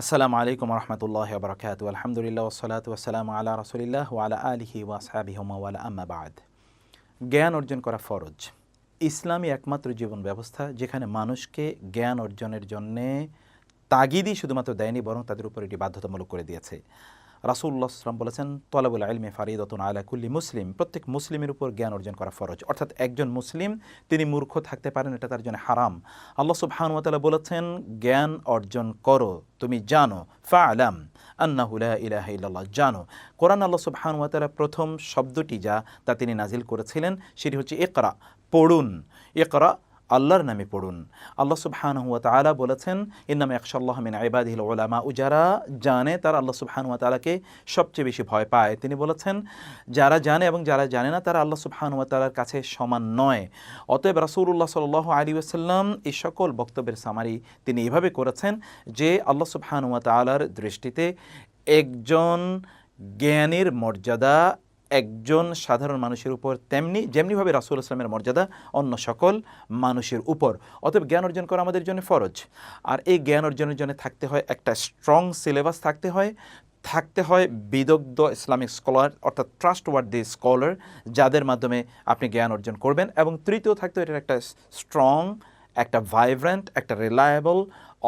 আসসালামু আলাইকুম রহমতুল্লাহ বরকাত আলহামদুলিল্লাহ ওসলাত ওসালাম আল্লাহ রসুলিল্লাহ ওয়ালা আলহি ওয়াসাবি ওয়ালা আম্মাবাদ জ্ঞান অর্জন করা ফরজ। ইসলামী একমাত্র জীবন ব্যবস্থা যেখানে মানুষকে জ্ঞান অর্জনের জন্যে তাগিদই শুধুমাত্র দেয়নি, বরং তাদের উপর এটি বাধ্যতামূলক করে দিয়েছে। রাসুল্লাহ সাল্লাম বলেছেন, তলাবুল আলমে ফারিদতুন আলা কুল্লি মুসলিম। প্রত্যেক মুসলিমের উপর জ্ঞান অর্জন করা ফরজ। অর্থাৎ একজন মুসলিম, তিনি মূর্খ থাকতে পারেন, এটা তার জন্য হারাম। আল্লাহ সুবহানুয়াতালা বলেছেন, জ্ঞান অর্জন করো, তুমি জানো। ফা আলাম আন্নাহুলা ইলাহ ইল্লাল্লাহ, জানো। কোরআন আল্লাহ সুবহানুয়াতালা প্রথম শব্দটি যা, তা তিনি নাজিল করেছিলেন, সেটি হচ্ছে একরা পড়ুন। একরা আল্লাহর নামে পড়ুন। আল্লাহ সুবহানাহু ওয়া তাআলা বলেছেন, ইন্নামা ইয়াখশাল্লাহ মিন ইবাদিহিল উলামা ও যারা জানে তারা আল্লাহ সুবহানাহু ওয়া তাআলাকে সবচেয়ে বেশি ভয় পায়। তিনি বলেছেন, যারা জানে এবং যারা জানে না, তারা আল্লাহ সুবহানাহু ওয়া তাআলার কাছে সমান নয়। অতএব রাসূলুল্লাহ সাল্লাল্লাহু আলী ওয়াসাল্লাম এই সকল বক্তব্যের সামারি তিনি এভাবে করেছেন যে, আল্লাহ সুবহানাহু ওয়া তাআলার দৃষ্টিতে একজন জ্ঞানীর মর্যাদা একজন সাধারণ মানুষের উপর তেমনি, যেমনিভাবে রাসুল ইসলামের মর্যাদা অন্য সকল মানুষের উপর। অতএব জ্ঞান অর্জন করা আমাদের জন্য ফরজ। আর এই জ্ঞান অর্জনের জন্য থাকতে হয় একটা স্ট্রং সিলেবাস থাকতে হয়। থাকতে হয় বিদগ্ধ ইসলামিক স্কলার অর্থাৎ ট্রাস্ট ওয়ার্ডি স্কলার যাদের মাধ্যমে আপনি জ্ঞান অর্জন করবেন। এবং তৃতীয় থাকতে হয় এটার একটা স্ট্রং একটা ভাইব্রেন্ট একটা রিলায়েবল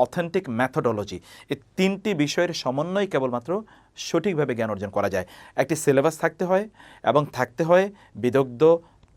অথেন্টিক ম্যাথোডোলজি এই তিনটি বিষয়ের সমন্বয় কেবলমাত্র সঠিকভাবে জ্ঞান অর্জন করা যায়। একটি সিলেবাস থাকতে হয় এবং থাকতে হয় বিদগ্ধ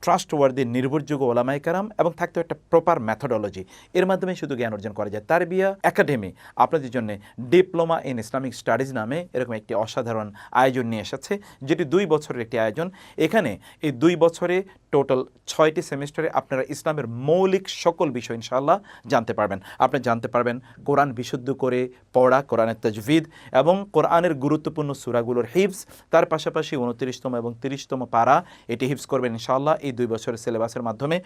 ট্রাস্টওয়ার্দি নির্ভরযোগ্য ওলামাই কারাম এবং থাকতে একটা প্রপার ম্যাথোডোলজি এর মাধ্যমে শুধু জ্ঞান অর্জন করা যায়। তার বিয়া একাডেমি, আপনাদের জন্য ডিপ্লোমা ইন ইসলামিক স্টাডিজ নামে এরকম একটি অসাধারণ আয়োজন নিয়ে এসেছে, যেটি দুই বছরের একটি আয়োজন। এখানে এই দুই বছরে টোটাল ছয়টি সেমিস্টারে আপনারা ইসলামের মৌলিক সকল বিষয় ইনশাআল্লাহ জানতে পারবেন। আপনি জানতে পারবেন কোরআন বিশুদ্ধ করে পড়া, কোরআনের তাজভিদ এবং কোরআনের গুরুত্বপূর্ণ সুরাগুলোর হিফস তার পাশাপাশি উনত্রিশতম এবং তিরিশতম পারা এটি হিফস করবেন ইনশাআল্লাহ। এই দুই বছরের সিলেবাসের মাধ্যমে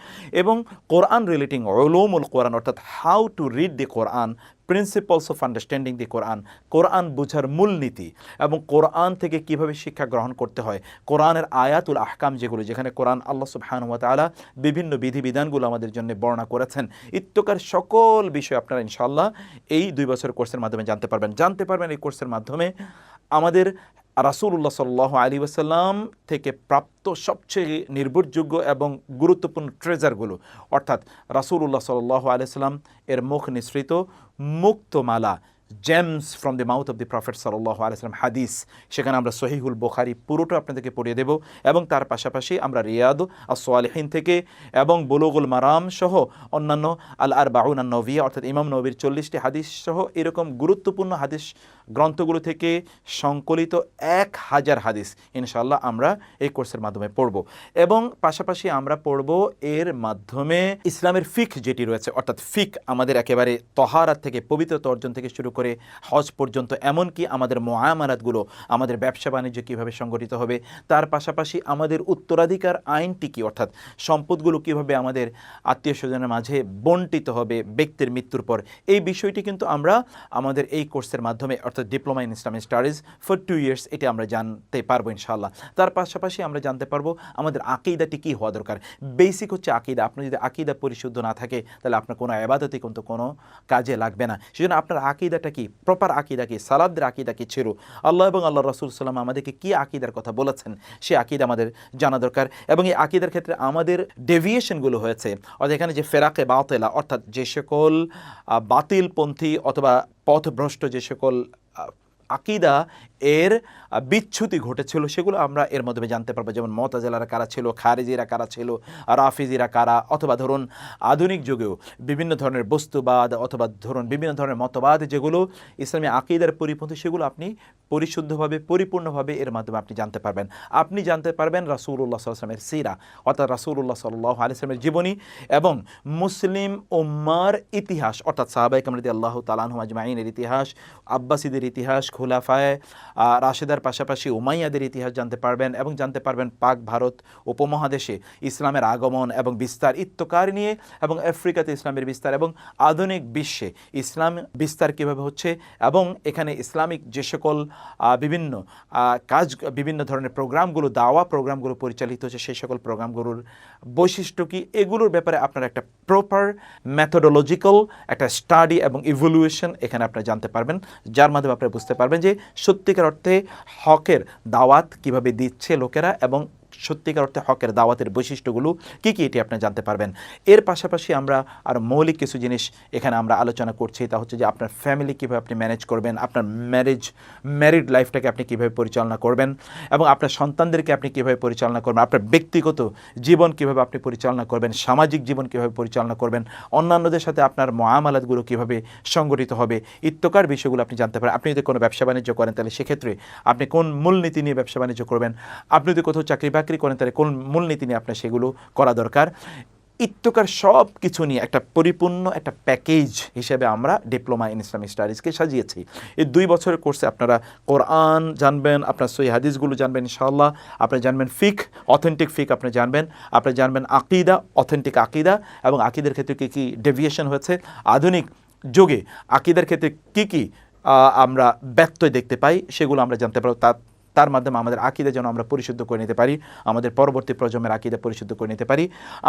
এবং কোরআন রিলেটিং ওলুমুল কোরআন, অর্থাৎ how to read the Quran principles of understanding the Quran Quran বুঝার মূলনীতি এবং কোরআন থেকে কীভাবে শিক্ষা গ্রহণ করতে হয়, কোরআনের আয়াতুল আহকাম যেগুলো, যেখানে কোরআন আল্লাহ সুবহান ওয়া তাআলা বিভিন্ন বিধিবিধানগুলো আমাদের জন্য বর্ণনা করেছেন। ইত্যকার সকল বিষয় আপনারা ইনশাল্লাহ এই দুই বছর কোর্সের মাধ্যমে জানতে পারবেন। জানতে পারবেন এই কোর্সের মাধ্যমে আমাদের রাসুল্লাহ সাল্লাহ আলী ওসাল্লাম থেকে প্রাপ্ত সবচেয়ে নির্ভরযোগ্য এবং গুরুত্বপূর্ণ ট্রেজারগুলো অর্থাৎ রাসুল্লাহ সাল্লাহ আলিয়াল্লাম এর মুখ নিঃসৃত মুক্তমালা gems from the mouth of the prophet সাল্লাহ আলাইসলাম হাদিস। সেখানে আমরা সহিহুল বোখারি পুরোটা আপনাদেরকে পড়িয়ে দেব এবং তার পাশাপাশি আমরা রিয়াদ আসোয়ালহীন থেকে এবং বুলুগুল মারাম সহ অন্যান্য আল আর বাহুন নভিয়া অর্থাৎ ইমাম নবীর চল্লিশটি হাদিস সহ এরকম গুরুত্বপূর্ণ হাদিস গ্রন্থগুলো থেকে সংকলিত এক হাজার হাদিস ইনশাল্লাহ আমরা এই কোর্সের মাধ্যমে পড়ব। এবং পাশাপাশি আমরা পড়ব এর মাধ্যমে ইসলামের ফিক যেটি রয়েছে, অর্থাৎ ফিক আমাদের একেবারে তহারাত থেকে, পবিত্রতা অর্জন থেকে শুরু করে হজ পর্যন্ত, এমনকি আমাদের মোয়ামারাতগুলো আমাদের ব্যবসা বাণিজ্য কীভাবে সংগঠিত হবে, তার পাশাপাশি আমাদের উত্তরাধিকার আইনটি কী, অর্থাৎ সম্পদগুলো কীভাবে আমাদের আত্মীয় স্বজনের মাঝে বন্টিত হবে ব্যক্তির মৃত্যুর পর, এই বিষয়টি কিন্তু আমরা আমাদের এই কোর্সের মাধ্যমে, অর্থাৎ diploma in Islamic studies for two years এটি আমরা জানতে পারব ইনশাল্লাহ তার পাশাপাশি আমরা জানতে পারব আমাদের আকিদাটি কী হওয়া দরকার। বেসিক হচ্ছে আকিদা। আপনার যদি আকিদা পরিশুদ্ধ না থাকে, তাহলে আপনার কোনো আবাদতে কিন্তু কোনো কাজে লাগবে না। সেজন্য আপনার আকিদাটা কি? প্রপার আকিদা কি? সালাদের আকিদা কি ছিল? আল্লাহ এবং আল্লাহ রসুল সাল্লাম আমাদেরকে কি আকিদার কথা বলেছেন, সে আকিদা আমাদের জানা দরকার। এবং এই আকিদার ক্ষেত্রে আমাদের ডেভিয়েশনগুলো হয়েছে। অর্থাৎ এখানে যে ফেরাকে বাতেলা, অর্থাৎ যে সকল বাতিলপন্থী অথবা পথভ্রষ্ট যে সকল আকিদা এর বিচ্ছুতি ঘটেছিল, সেগুলো আমরা এর মাধ্যমে জানতে পারব। যেমন মতাজেলারা কারা ছিল, খারেজিরা কারা ছিল, রাফিজিরা কারা, অথবা ধরুন আধুনিক যুগেও বিভিন্ন ধরনের বস্তুবাদ অথবা ধরুন বিভিন্ন ধরনের মতবাদ যেগুলো ইসলামী আকিদার পরিপন্থী, সেগুলো আপনি পরিশুদ্ধভাবে, পরিপূর্ণভাবে এর মাধ্যমে আপনি জানতে পারবেন। আপনি জানতে পারবেন রাসুল্লাহ সাল্লামের সিরা, অর্থাৎ রাসুল্লাহ সাল্লাহ আলিয়ামের জীবনী এবং মুসলিম উম্মার ইতিহাস, অর্থাৎ সাহাবাই কামরদি আল্লাহ তালাহু আজমাইনের ইতিহাস, আব্বাসীদের ইতিহাস খুলাফায় রাশেদার পাশাপাশি উমাইয়াদের ইতিহাস জানতে পারবেন এবং জানতে পারবেন পাক ভারত উপমহাদেশে ইসলামের আগমন এবং বিস্তার ইত্যকার নিয়ে এবং আফ্রিকাতে ইসলামের বিস্তার এবং আধুনিক বিশ্বে ইসলাম বিস্তার কীভাবে হচ্ছে এবং এখানে ইসলামিক যে সকল বিভিন্ন কাজ, বিভিন্ন ধরনের প্রোগ্রামগুলো, দাওয়া প্রোগ্রামগুলো পরিচালিত হচ্ছে সেই সকল প্রোগ্রামগুলোর বৈশিষ্ট্য কী? এগুলোর ব্যাপারে আপনার একটা প্রপার ম্যাথোডোলজিক্যাল একটা স্টাডি এবং ইভলিউশন এখানে আপনারা জানতে পারবেন, যার মাধ্যমে আপনারা বুঝতে পারবেন যে সত্যিকার অর্থে হকের দাওয়াত কীভাবে দিচ্ছে লোকেরা এবং সত্যিকার অর্থে হকের দাওয়াতের বৈশিষ্ট্যগুলো কী কী এটি আপনি জানতে পারবেন? এর পাশাপাশি আমরা আর মৌলিক কিছু জিনিস এখানে আমরা আলোচনা করছি, তা হচ্ছে যে আপনার ফ্যামিলি কীভাবে আপনি ম্যানেজ করবেন, আপনার ম্যারেজ ম্যারিড লাইফটাকে আপনি কীভাবে পরিচালনা করবেন এবং আপনার সন্তানদেরকে আপনি কীভাবে পরিচালনা করবেন, আপনার ব্যক্তিগত জীবন কীভাবে আপনি পরিচালনা করবেন, সামাজিক জীবন কীভাবে পরিচালনা করবেন, অন্যান্যদের সাথে আপনার মহামালাতগুলো কীভাবে সংগঠিত হবে, ইত্যকার বিষয়গুলো আপনি জানতে পারেন। আপনি যদি কোনো ব্যবসা বাণিজ্য করেন, তাহলে সেক্ষেত্রে আপনি কোন মূলনীতি নিয়ে ব্যবসা বাণিজ্য করবেন? আপনি যদি কোথাও চাকরি বাকরি করেন, তাহলে কোন মূলনীতি নিয়ে আপনার সেগুলো করা দরকার? ইত্যকার সব কিছু নিয়ে একটা পরিপূর্ণ একটা প্যাকেজ হিসেবে আমরা ডিপ্লোমা ইন ইসলামিক স্টাডিজকে সাজিয়েছি। এই দুই বছরের কোর্সে আপনারা কোরআন জানবেন, আপনার সই হাদিসগুলো জানবেন ইনশাআল্লাহ আপনি জানবেন ফিক, অথেন্টিক ফিক আপনি জানবেন আপনি জানবেন আকিদা, অথেন্টিক আকিদা এবং আকিদের ক্ষেত্রে কী কী ডেভিয়েশন হয়েছে। আধুনিক যুগে আকিদের ক্ষেত্রে কী কী আমরা ব্যত্যয় দেখতে পাই, সেগুলো আমরা জানতে পারব। তা তার মাধ্যমে আমাদের আকিদা যেন আমরা পরিশুদ্ধ করে নিতে পারি, আমাদের পরবর্তী প্রজন্মের আকিদা পরিশুদ্ধ করে নিতে পারি।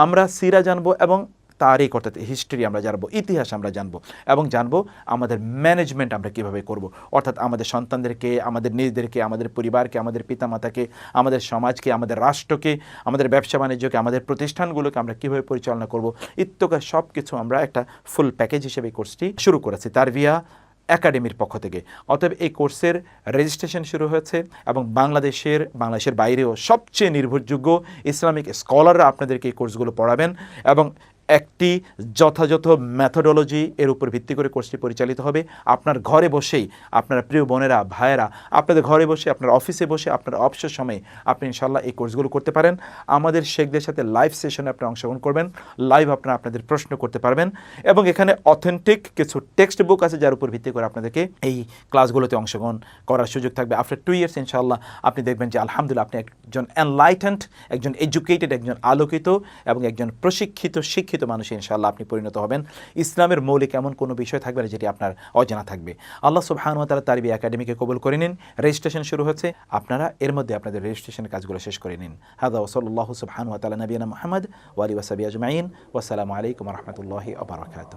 আমরা সিরা জানব এবং তারিখ, অর্থাৎ হিস্ট্রি আমরা জানব, ইতিহাস আমরা জানব এবং জানব আমাদের ম্যানেজমেন্ট আমরা কীভাবে করব। অর্থাৎ আমাদের সন্তানদেরকে, আমাদের নিজেদেরকে, আমাদের পরিবারকে, আমাদের পিতামাতাকে, আমাদের সমাজকে, আমাদের রাষ্ট্রকে, আমাদের ব্যবসা বাণিজ্যকে, আমাদের প্রতিষ্ঠানগুলোকে আমরা কীভাবে পরিচালনা করব ইত্যকার সব কিছু আমরা একটা ফুল প্যাকেজ হিসেবে কোর্সটি শুরু করেছি। তার ভিয়া একাডেমির পক্ষ থেকে। অতএব এই কোর্সের রেজিস্ট্রেশন শুরু হয়েছে এবং বাংলাদেশের বাংলাদেশের বাইরেও সবচেয়ে নির্ভরযোগ্য ইসলামিক স্কলাররা আপনাদেরকে এই কোর্সগুলো পড়াবেন এবং একটি যথাযথ ম্যাথোডোলজি এর উপর ভিত্তি করে কোর্সটি পরিচালিত হবে। আপনার ঘরে বসেই আপনার প্রিয় বোনেরা, ভাইয়েরা, আপনাদের ঘরে বসে, আপনার অফিসে বসে, আপনার অবসর সময়ে আপনি ইনশাল্লাহ এই কোর্সগুলো করতে পারেন। আমাদের শেখদের সাথে লাইভ সেশনে আপনি অংশগ্রহণ করবেন। লাইভ আপনারা আপনাদের প্রশ্ন করতে পারবেন এবং এখানে অথেন্টিক কিছু টেক্সট বুক আছে যার উপর ভিত্তি করে আপনাদেরকে এই ক্লাসগুলোতে অংশগ্রহণ করার সুযোগ থাকবে। আফটার টু ইয়ার্স ইনশাল্লাহ আপনি দেখবেন যে আলহামদুলিল্লাহ আপনি একজন এনলাইটেন্ড একজন এডুকেটেড একজন আলোকিত এবং একজন প্রশিক্ষিত, শিক্ষিত মানুষ ইনশাল্লাহ আপনি পরিণত হবেন। ইসলামের মৌলিক এমন কোনো বিষয় থাকবে না যেটি আপনার অজানা থাকবে। আল্লাহ সুবহানুয়া তালা তারিবি একাডেমিকে কবুল করে নিন। রেজিস্ট্রেশন শুরু হচ্ছে। আপনারা এর মধ্যে আপনাদের রেজিস্ট্রেশনের কাজগুলো শেষ করে নিন। হাদা ওসল্লাহ সুবহানুয়া তালা নবীনা মোহাম্মদ ওয়ালি ওয়াসাবি আজমাইন। ওয়াসালামু আলাইকুম রহমতুল্লাহি আবরাকাত.